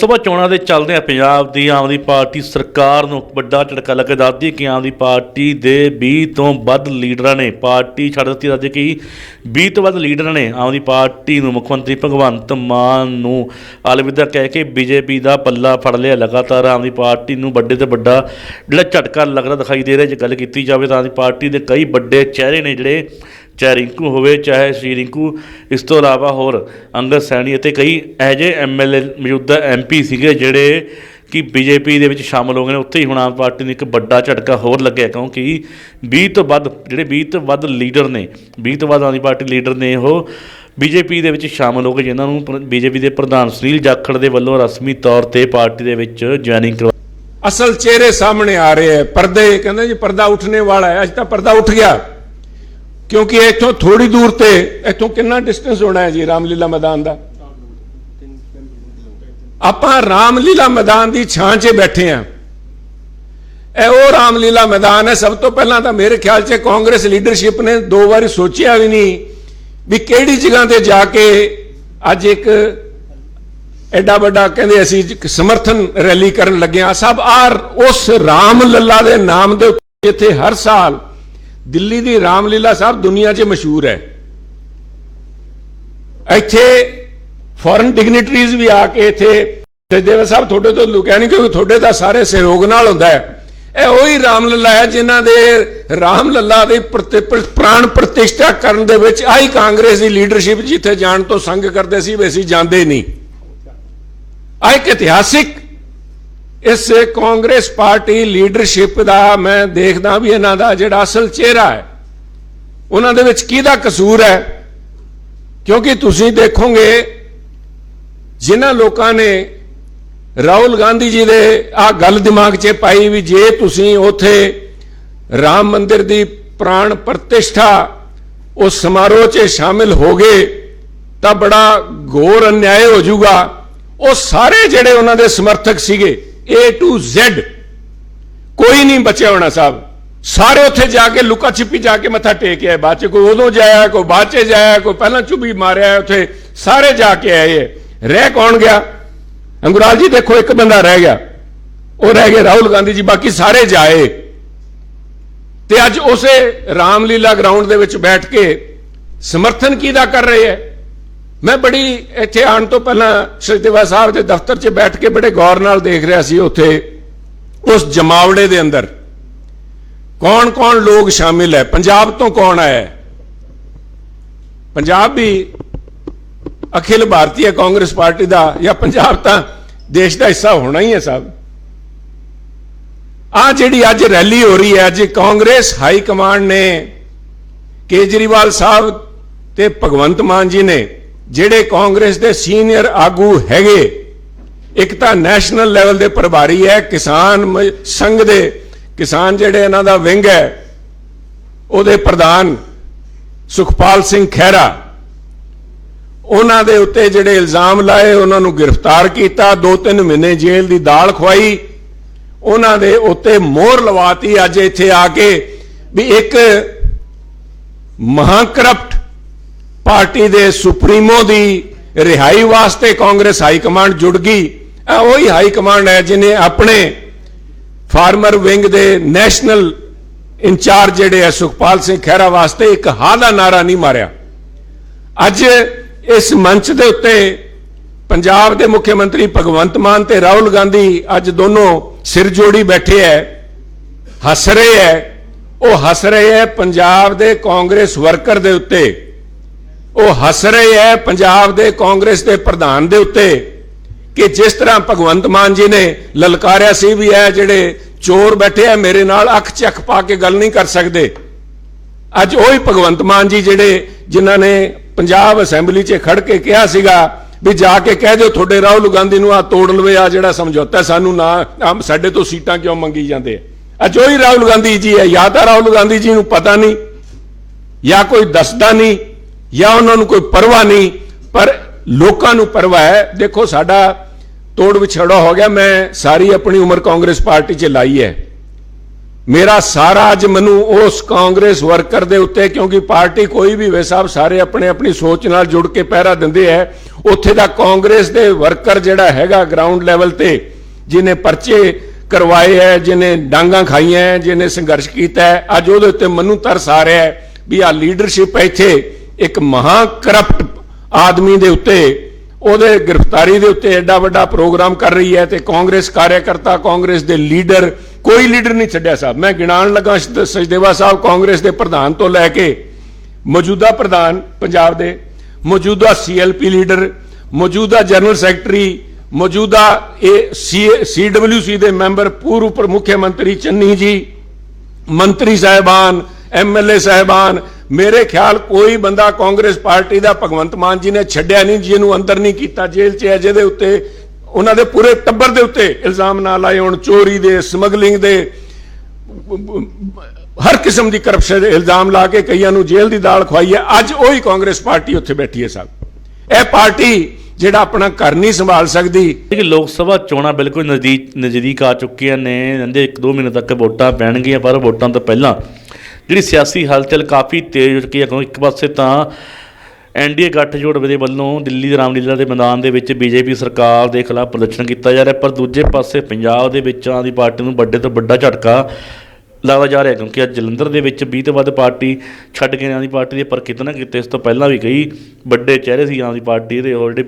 ਸਭਾ ਚੋਣਾਂ ਦੇ ਚੱਲਦੇ ਆ, ਪੰਜਾਬ ਦੀ ਆਮ ਆਦਮੀ ਪਾਰਟੀ ਸਰਕਾਰ ਨੂੰ ਵੱਡਾ ਝਟਕਾ ਲੱਗ। ਕੇ ਦੱਸਦੀ ਹੈ ਕਿ ਆਮ ਆਦਮੀ ਪਾਰਟੀ ਦੇ 20 ਤੋਂ ਵੱਧ ਲੀਡਰਾਂ ਨੇ ਪਾਰਟੀ ਛੱਡ ਦਿੱਤੀ। ਦੱਸਦੀ ਕਿ 20 ਤੋਂ ਵੱਧ ਲੀਡਰਾਂ ਨੇ ਆਮ ਆਦਮੀ ਪਾਰਟੀ ਨੂੰ ਮੁੱਖ ਮੰਤਰੀ ਭਗਵੰਤ ਮਾਨ ਨੂੰ ਅਲਵਿਦਾ ਕਹਿ ਕੇ ਬੀਜੇਪੀ ਦਾ ਪੱਲਾ ਫੜ ਲਿਆ। ਲਗਾਤਾਰ ਆਮ ਆਦਮੀ ਪਾਰਟੀ ਨੂੰ ਵੱਡੇ ਤੋਂ ਵੱਡਾ ਜਿਹੜਾ ਝਟਕਾ ਲੱਗਦਾ ਦਿਖਾਈ ਦੇ ਰਿਹਾ, ਜੇ ਗੱਲ ਕੀਤੀ ਜਾਵੇ ਤਾਂ ਆਮ ਆਦਮੀ ਪਾਰਟੀ ਦੇ ਕਈ ਵੱਡੇ ਚਿਹਰੇ ਨੇ ਜਿਹੜੇ ਚਾਹੇ ਰਿੰਕੂ ਹੋਵੇ, ਚਾਹੇ ਸ਼੍ਰੀ ਰਿੰਕੂ, ਇਸ ਤੋਂ ਇਲਾਵਾ ਹੋਰ ਅੰਗਦ ਸੈਣੀ ਅਤੇ ਕਈ ਇਹੋ ਜਿਹੇ ਐਮਐਲਏ ਮੌਜੂਦਾ ਐਮਪੀ ਸੀਗੇ ਜਿਹੜੇ ਕਿ ਬੀਜੇਪੀ ਦੇ ਵਿੱਚ ਸ਼ਾਮਲ ਹੋ ਗਏ ਨੇ। ਉੱਥੇ ਹੀ ਹੁਣ ਆਮ ਪਾਰਟੀ ਨੂੰ ਇੱਕ ਵੱਡਾ ਝਟਕਾ ਹੋਰ ਲੱਗਿਆ, ਕਿਉਂਕਿ 20 ਤੋਂ ਵੱਧ, ਜਿਹੜੇ 20 ਤੋਂ ਵੱਧ ਲੀਡਰ ਨੇ 20 ਤੋਂ ਵੱਧ ਆਮ ਆਦਮੀ ਪਾਰਟੀ ਲੀਡਰ ਨੇ ਉਹ ਬੀਜੇਪੀ ਦੇ ਵਿੱਚ ਸ਼ਾਮਲ ਹੋ ਗਏ, ਜਿਨ੍ਹਾਂ ਨੂੰ ਬੀਜੇਪੀ ਦੇ ਪ੍ਰਧਾਨ ਸੁਨੀਲ ਜਾਖੜ ਦੇ ਵੱਲੋਂ ਰਸਮੀ ਤੌਰ ਤੇ ਪਾਰਟੀ ਦੇ ਵਿੱਚ ਜੁਆਇਨਿੰਗ ਕਰਵਾ ਅਸਲ ਚਿਹਰੇ ਸਾਹਮਣੇ ਆ ਰਹੇ ਹੈ, ਪਰਦੇ, ਕਹਿੰਦੇ ਜੀ ਪਰਦਾ ਉੱਠਣੇ ਵਾਲਾ ਹੈ, ਅੱਜ ਤਾਂ ਪਰਦਾ ਉੱਠ ਗਿਆ। ਕਿਉਂਕਿ ਇੱਥੋਂ ਥੋੜੀ ਦੂਰ ਤੇ ਇੱਥੋਂ ਕਿੰਨਾ ਡਿਸਟੈਂਸ ਹੋਣਾ ਹੈ ਜੀ ਰਾਮਲੀਲਾ ਮੈਦਾਨ ਦਾ? ਆਪਾਂ ਰਾਮਲੀਲਾ ਮੈਦਾਨ ਦੀ ਛਾਂ 'ਚ ਬੈਠੇ ਆ ਇਹ ਉਹ ਰਾਮਲੀਲਾ ਮੈਦਾਨ ਹੈ। ਸਭ ਤੋਂ ਪਹਿਲਾਂ ਤਾਂ ਮੇਰੇ ਖਿਆਲ 'ਚ ਕਾਂਗਰਸ ਲੀਡਰਸ਼ਿਪ ਨੇ ਦੋ ਵਾਰੀ ਸੋਚਿਆ ਵੀ ਨਹੀਂ ਵੀ ਕਿਹੜੀ ਜਗ੍ਹਾ ਤੇ ਜਾ ਕੇ ਅੱਜ ਇੱਕ ਐਡਾ ਵੱਡਾ ਕਹਿੰਦੇ ਅਸੀਂ ਸਮਰਥਨ ਰੈਲੀ ਕਰਨ ਲੱਗੇ ਆ ਸਭ ਆ ਉਸ ਰਾਮ ਲੱਲਾ ਦੇ ਨਾਮ ਦੇ ਉੱਤੇ ਜਿੱਥੇ ਹਰ ਸਾਲ ਦਿੱਲੀ ਦੀ ਰਾਮਲੀਲਾ ਸਾਹਿਬ ਦੁਨੀਆ 'ਚ ਮਸ਼ਹੂਰ ਹੈ। ਇੱਥੇ ਫੋਰਨ ਡਿਗਨਿਟਰੀਜ਼ ਵੀ ਆ ਕੇ ਇੱਥੇ ਸਚਦੇਵ ਸਾਹਿਬ ਤੁਹਾਡੇ ਤੋਂ ਲੁਕਿਆ ਨਹੀਂ ਕਿਉਂਕਿ ਤੁਹਾਡੇ ਦਾ ਸਾਰੇ ਸਹਿਯੋਗ ਨਾਲ ਹੁੰਦਾ ਹੈ। ਇਹ ਉਹੀ ਰਾਮ ਲੱਲਾ ਹੈ ਜਿਨ੍ਹਾਂ ਦੇ ਰਾਮ ਲੱਲਾ ਦੇ ਪ੍ਰਤੀ- ਪ੍ਰਾਣ ਪ੍ਰਤਿਸ਼ਠਾ ਕਰਨ ਦੇ ਵਿੱਚ ਆਈ ਕਾਂਗਰਸ ਦੀ ਲੀਡਰਸ਼ਿਪ ਜਿੱਥੇ ਜਾਣ ਤੋਂ ਸੰਗ ਕਰਦੇ ਸੀ, ਵੀ ਅਸੀਂ ਜਾਂਦੇ ਨਹੀਂ। ਆ ਇੱਕ ਇਤਿਹਾਸਿਕ ਇਸ ਕਾਂਗਰਸ ਪਾਰਟੀ ਲੀਡਰਸ਼ਿਪ ਦਾ ਮੈਂ ਦੇਖਦਾ ਵੀ ਇਹਨਾਂ ਦਾ ਜਿਹੜਾ ਅਸਲ ਚਿਹਰਾ ਹੈ, ਉਹਨਾਂ ਦੇ ਵਿੱਚ ਕਿਹਦਾ ਕਸੂਰ ਹੈ? ਕਿਉਂਕਿ ਤੁਸੀਂ ਦੇਖੋਗੇ, ਜਿਨ੍ਹਾਂ ਲੋਕਾਂ ਨੇ ਰਾਹੁਲ ਗਾਂਧੀ ਜੀ ਦੇ ਆ ਗੱਲ ਦਿਮਾਗ 'ਚ ਪਾਈ ਵੀ ਜੇ ਤੁਸੀਂ ਉਥੇ ਰਾਮ ਮੰਦਿਰ ਦੀ ਪ੍ਰਾਣ ਪ੍ਰਤਿਸ਼ਠਾ ਉਸ ਸਮਾਰੋਹ 'ਚ ਸ਼ਾਮਿਲ ਹੋਗੇ, ਤਾਂ ਬੜਾ ਘੋਰ ਅਨਿਆਏ ਹੋ ਜਾਊਗਾ। ਉਹ ਸਾਰੇ ਜਿਹੜੇ ਉਹਨਾਂ ਦੇ ਸਮਰਥਕ ਸੀਗੇ A to Z ਕੋਈ ਨਹੀਂ ਬਚਿਆ ਹੋਣਾ ਸਾਹਿਬ ਸਾਰੇ ਉੱਥੇ ਜਾ ਕੇ ਲੁਕਾ ਛਿਪੀ ਜਾ ਕੇ ਮੱਥਾ ਟੇਕ ਆਏ ਬਾਅਦ ਚ ਕੋਈ ਉਦੋਂ ਜਾਇਆ, ਕੋਈ ਬਾਅਦ ਚ ਜਾਇਆ, ਕੋਈ ਪਹਿਲਾਂ ਚੁੱਭੀ ਮਾਰਿਆ, ਉੱਥੇ ਸਾਰੇ ਜਾ ਕੇ ਆਏ। ਹੈ। ਰਹਿ ਕੌਣ ਗਿਆ? ਅੰਗੁਰਾਲ ਜੀ ਦੇਖੋ, ਇੱਕ ਬੰਦਾ ਰਹਿ ਗਿਆ। ਉਹ ਰਹਿ ਗਿਆ ਰਾਹੁਲ ਗਾਂਧੀ ਜੀ, ਬਾਕੀ ਸਾਰੇ ਜਾਏ। ਤੇ ਅੱਜ ਉਸੇ ਰਾਮਲੀਲਾ ਗਰਾਊਂਡ ਦੇ ਵਿੱਚ ਬੈਠ ਕੇ ਸਮਰਥਨ ਕਿਹਦਾ ਕਰ ਰਹੇ ਹੈ? ਮੈਂ ਬੜੀ ਇੱਥੇ ਆਉਣ ਤੋਂ ਪਹਿਲਾਂ ਸ਼੍ਰੀਦੇਵਾ ਸਾਹਿਬ ਦੇ ਦਫ਼ਤਰ 'ਚ ਬੈਠ ਕੇ ਬੜੇ ਗੌਰ ਨਾਲ ਦੇਖ ਰਿਹਾ ਸੀ ਉੱਥੇ, ਉਸ ਜਮਾਵੜੇ ਦੇ ਅੰਦਰ ਕੌਣ-ਕੌਣ ਲੋਕ ਸ਼ਾਮਿਲ ਹੈ? ਪੰਜਾਬ ਤੋਂ ਕੌਣ ਆਇਆ ਪੰਜਾਬ ਵੀ ਅਖਿਲ ਭਾਰਤੀ ਕਾਂਗਰਸ ਪਾਰਟੀ ਦਾ, ਜਾਂ ਪੰਜਾਬ ਤਾਂ ਦੇਸ਼ ਦਾ ਹਿੱਸਾ ਹੋਣਾ ਹੀ ਹੈ ਸਾਹਿਬ ਆ ਜਿਹੜੀ ਅੱਜ ਰੈਲੀ ਹੋ ਰਹੀ ਹੈ, ਅੱਜ ਕਾਂਗਰਸ ਹਾਈ ਕਮਾਂਡ ਨੇ ਕੇਜਰੀਵਾਲ ਸਾਹਿਬ ਤੇ ਭਗਵੰਤ ਮਾਨ ਜੀ ਨੇ ਜਿਹੜੇ ਕਾਂਗਰਸ ਦੇ ਸੀਨੀਅਰ ਆਗੂ ਹੈਗੇ, ਇੱਕ ਤਾਂ ਨੈਸ਼ਨਲ ਲੈਵਲ ਦੇ ਪ੍ਰਭਾਰੀ ਹੈ, ਕਿਸਾਨ ਸੰਘ ਦੇ, ਕਿਸਾਨ ਜਿਹੜੇ ਇਹਨਾਂ ਦਾ ਵਿੰਗ ਹੈ, ਉਹਦੇ ਪ੍ਰਧਾਨ ਸੁਖਪਾਲ ਸਿੰਘ ਖਹਿਰਾ। ਉਹਨਾਂ ਦੇ ਉੱਤੇ ਜਿਹੜੇ ਇਲਜ਼ਾਮ ਲਾਏ, ਉਹਨਾਂ ਨੂੰ ਗ੍ਰਿਫਤਾਰ ਕੀਤਾ ਦੋ ਤਿੰਨ ਮਹੀਨੇ ਜੇਲ੍ਹ ਦੀ ਦਾਲ ਖਵਾਈ। ਉਹਨਾਂ ਦੇ ਉੱਤੇ ਮੋਹਰ ਲਵਾਤੀ ਅੱਜ ਇੱਥੇ ਆ ਕੇ ਵੀ ਇੱਕ ਮਹਾਕਰਪਟ ਪਾਰਟੀ ਦੇ ਸੁਪਰੀਮੋ ਦੀ ਰਿਹਾਈ ਵਾਸਤੇ ਕਾਂਗਰਸ ਹਾਈ ਕਮਾਂਡ ਜੁੜ ਗਈ। ਇਹ ਉਹੀ ਹਾਈ ਕਮਾਂਡ ਹੈ ਜਿਨੇ ਆਪਣੇ ਫਾਰਮਰ ਵਿੰਗ ਦੇ ਨੈਸ਼ਨਲ ਇੰਚਾਰਜ ਜਿਹੜੇ ਹੈ ਸੁਖਪਾਲ ਸਿੰਘ ਖਹਿਰਾ ਵਾਸਤੇ ਇੱਕ ਹਾਂ ਦਾ ਨਾਰਾ ਨਹੀਂ ਮਾਰਿਆ। ਅੱਜ ਇਸ ਮੰਚ ਦੇ ਉੱਤੇ ਪੰਜਾਬ ਦੇ ਮੁੱਖ ਮੰਤਰੀ ਭਗਵੰਤ ਮਾਨ ਤੇ ਰਾਹੁਲ ਗਾਂਧੀ ਅੱਜ ਦੋਨੋਂ ਸਿਰ ਜੋੜੀ ਬੈਠੇ ਹੈ ਹੱਸ ਰਹੇ ਹੈ ਉਹ ਹੱਸ ਰਹੇ ਹੈ ਪੰਜਾਬ ਦੇ ਕਾਂਗਰਸ ਵਰਕਰ ਦੇ ਉੱਤੇ ਉਹ ਹੱਸ ਰਹੇ ਹੈ ਪੰਜਾਬ ਦੇ ਕਾਂਗਰਸ ਦੇ ਪ੍ਰਧਾਨ ਦੇ ਉੱਤੇ ਕਿ ਜਿਸ ਤਰ੍ਹਾਂ ਭਗਵੰਤ ਮਾਨ ਜੀ ਨੇ ਲਲਕਾਰਿਆ ਸੀ ਵੀ ਇਹ ਜਿਹੜੇ ਚੋਰ ਬੈਠੇ ਆ, ਮੇਰੇ ਨਾਲ ਅੱਖ ਚੱਕ ਪਾ ਕੇ ਗੱਲ ਨਹੀਂ ਕਰ ਸਕਦੇ। ਅੱਜ ਉਹੀ ਭਗਵੰਤ ਮਾਨ ਜੀ ਜਿਹੜੇ ਜਿਨ੍ਹਾਂ ਨੇ ਪੰਜਾਬ ਅਸੈਂਬਲੀ 'ਚ ਖੜ ਕੇ ਕਿਹਾ ਸੀਗਾ ਵੀ ਜਾ ਕੇ ਕਹਿ ਦਿਓ ਤੁਹਾਡੇ ਰਾਹੁਲ ਗਾਂਧੀ ਨੂੰ ਆ ਤੋੜ ਲਵੇ ਆ ਜਿਹੜਾ ਸਮਝੌਤਾ ਸਾਨੂੰ ਨਾ ਸਾਡੇ ਤੋਂ ਸੀਟਾਂ ਕਿਉਂ ਮੰਗੀ ਜਾਂਦੇ ਆ? ਅੱਜ ਉਹੀ ਰਾਹੁਲ ਗਾਂਧੀ ਜੀ ਹੈ, ਜਾਂ ਤਾਂ ਰਾਹੁਲ ਗਾਂਧੀ ਜੀ ਨੂੰ ਪਤਾ ਨਹੀਂ, ਜਾਂ ਕੋਈ ਦੱਸਦਾ ਨਹੀਂ ਜਾਂ ਉਹਨਾਂ ਨੂੰ ਕੋਈ ਪਰਵਾਹ ਨਹੀਂ, ਪਰ ਲੋਕਾਂ ਨੂੰ ਪਰਵਾਹ ਹੈ। ਦੇਖੋ, ਸਾਡਾ ਤੋੜ ਵਿਛੜਾ ਹੋ ਗਿਆ। ਮੈਂ ਸਾਰੀ ਆਪਣੀ ਉਮਰ ਕਾਂਗਰਸ ਪਾਰਟੀ 'ਚ ਲਾਈ ਹੈ। ਮੇਰਾ ਸਾਰਾ ਅੱਜ ਮੈਨੂੰ ਉਸ ਕਾਂਗਰਸ ਵਰਕਰ ਦੇ ਉੱਤੇ, ਕਿਉਂਕਿ ਪਾਰਟੀ ਕੋਈ ਵੀ ਵੇ ਸਾਹਿਬ ਸਾਰੇ ਆਪਣੇ ਆਪਣੀ ਸੋਚ ਨਾਲ ਜੁੜ ਕੇ ਪਹਿਰਾ ਦਿੰਦੇ ਹੈ। ਉੱਥੇ ਦਾ ਕਾਂਗਰਸ ਦੇ ਵਰਕਰ ਜਿਹੜਾ ਹੈਗਾ ਗਰਾਊਂਡ ਲੈਵਲ ਤੇ, ਜਿਹਨੇ ਪਰਚੇ ਕਰਵਾਏ ਹੈ, ਜਿਹਨੇ ਡਾਂਗਾ ਖਾਈਆਂ ਹੈ, ਜਿਹਨੇ ਸੰਘਰਸ਼ ਕੀਤਾ ਹੈ, ਅੱਜ ਉਹਦੇ ਉੱਤੇ ਮੈਨੂੰ ਤਰਸ ਆ ਰਿਹਾ ਵੀ ਆ ਲੀਡਰਸ਼ਿਪ ਇੱਥੇ। ਇੱਕ ਮਹਾ ਕਰਪਟ ਆਦਮੀ ਦੇ ਉੱਤੇ, ਉਹਦੇ ਗ੍ਰਿਫਤਾਰੀ ਦੇ ਉੱਤੇ ਐਡਾ ਵੱਡਾ ਪ੍ਰੋਗਰਾਮ ਕਰ ਰਹੀ ਹੈ ਤੇ ਕਾਂਗਰਸ ਕਾਰਿਆਕਰਤਾ, ਕਾਂਗਰਸ ਦੇ ਲੀਡਰ, ਕੋਈ ਲੀਡਰ ਨਹੀਂ ਛੱਡਿਆ ਸਾਹਿਬ। ਮੈਂ ਗਿਣਾਉਣ ਲੱਗਾ ਸ- ਸਾਹਿਬ ਕਾਂਗਰਸ ਦੇ ਪ੍ਰਧਾਨ ਤੋਂ ਲੈ ਕੇ, ਮੌਜੂਦਾ ਪ੍ਰਧਾਨ ਪੰਜਾਬ ਦੇ, ਮੌਜੂਦਾ ਸੀਐਲਪੀ ਲੀਡਰ, ਮੌਜੂਦਾ ਜਨਰਲ ਸੈਕਟਰੀ, ਮੌਜੂਦਾ ਇਹ ਸੀਡਬਲਯੂਸੀ ਦੇ ਮੈਂਬਰ, ਪੂਰਵ ਉਪ ਮੁੱਖ ਮੰਤਰੀ ਚੰਨੀ ਜੀ, ਮੰਤਰੀ ਸਾਹਿਬਾਨ ਐਮਐਲਏ ਸਾਹਿਬਾਨ ਮੇਰੇ ਖਿਆਲ ਕੋਈ ਬੰਦਾ ਕਾਂਗਰਸ ਪਾਰਟੀ ਦਾ ਭਗਵੰਤ ਮਾਨ ਜੀ ਨੇ ਛੱਡਿਆ ਨਹੀਂ, ਜਿਹਨੂੰ ਅੰਦਰ ਨਹੀਂ ਕੀਤਾ, ਜੇਲ੍ਹ 'ਚ ਹੈ, ਜਿਹਦੇ ਉੱਤੇ ਉਹਨਾਂ ਦੇ ਪੂਰੇ ਟੱਬਰ ਦੇ ਉੱਤੇ ਇਲਜ਼ਾਮ ਨਾ ਲਾਏ ਹੋਣ, ਚੋਰੀ ਦੇ, ਸਮਗਲਿੰਗ ਦੇ, ਹਰ ਕਿਸਮ ਦੀ ਕਰਪਸ਼ਨ ਦੇ ਇਲਜ਼ਾਮ ਲਾ ਕੇ ਕਈਆਂ ਨੂੰ ਜੇਲ੍ਹ ਦੀ ਦਾਲ ਖਵਾਈ ਹੈ। ਅੱਜ ਉਹੀ ਕਾਂਗਰਸ ਪਾਰਟੀ ਉੱਥੇ ਬੈਠੀ ਹੈ ਸਾਹਿਬ। ਇਹ ਪਾਰਟੀ ਜਿਹੜਾ ਆਪਣਾ ਘਰ ਨਹੀਂ ਸੰਭਾਲ ਸਕਦੀ। ਕਿ ਲੋਕ ਸਭਾ ਚੋਣਾਂ ਬਿਲਕੁਲ ਨਜ਼ਦੀਕ ਨਜ਼ਦੀਕ ਆ ਚੁੱਕੀਆਂ ਨੇ। ਕਹਿੰਦੇ 1-2 ਮਹੀਨੇ ਤੱਕ ਵੋਟਾਂ ਪੈਣਗੀਆਂ, ਪਰ ਵੋਟਾਂ ਤੋਂ ਪਹਿਲਾਂ ਜਿਹੜੀ ਸਿਆਸੀ ਹਲਚਲ ਕਾਫੀ ਤੇਜ਼ ਹੋ ਚੁੱਕੀ ਹੈ ਕਿਉਂਕਿ ਇੱਕ ਪਾਸੇ ਤਾਂ ਐਨਡੀਏ ਗੱਠਜੋੜ ਦੇ ਵੱਲੋਂ ਦਿੱਲੀ ਦੇ ਰਾਮਲੀਲਾ ਦੇ ਮੈਦਾਨ ਦੇ ਵਿੱਚ ਬੀਜੇਪੀ ਸਰਕਾਰ ਦੇ ਖਿਲਾਫ ਪ੍ਰਦਰਸ਼ਨ ਕੀਤਾ ਜਾ ਰਿਹਾ, ਪਰ ਦੂਜੇ ਪਾਸੇ ਪੰਜਾਬ ਦੇ ਵਿੱਚ ਆਮ ਦੀ ਪਾਰਟੀ ਨੂੰ ਵੱਡੇ ਤੋਂ ਵੱਡਾ ਝਟਕਾ ਲੱਗਦਾ ਜਾ ਰਿਹਾ, ਕਿਉਂਕਿ ਅੱਜ ਜਲੰਧਰ ਦੇ ਵਿੱਚ 20 ਤੋਂ ਵੱਧ ਪਾਰਟੀ ਛੱਡ ਕੇ ਨੇ ਆਮ ਦੀ ਪਾਰਟੀ ਦੇ ਪਰ ਕਿਤੇ ਨਾ ਕਿਤੇ ਇਸ ਤੋਂ ਪਹਿਲਾਂ ਵੀ ਕਈ ਵੱਡੇ ਚਿਹਰੇ ਸੀ ਆਮ ਦੀ ਪਾਰਟੀ ਦੇ ਆਲਰੇਡੀ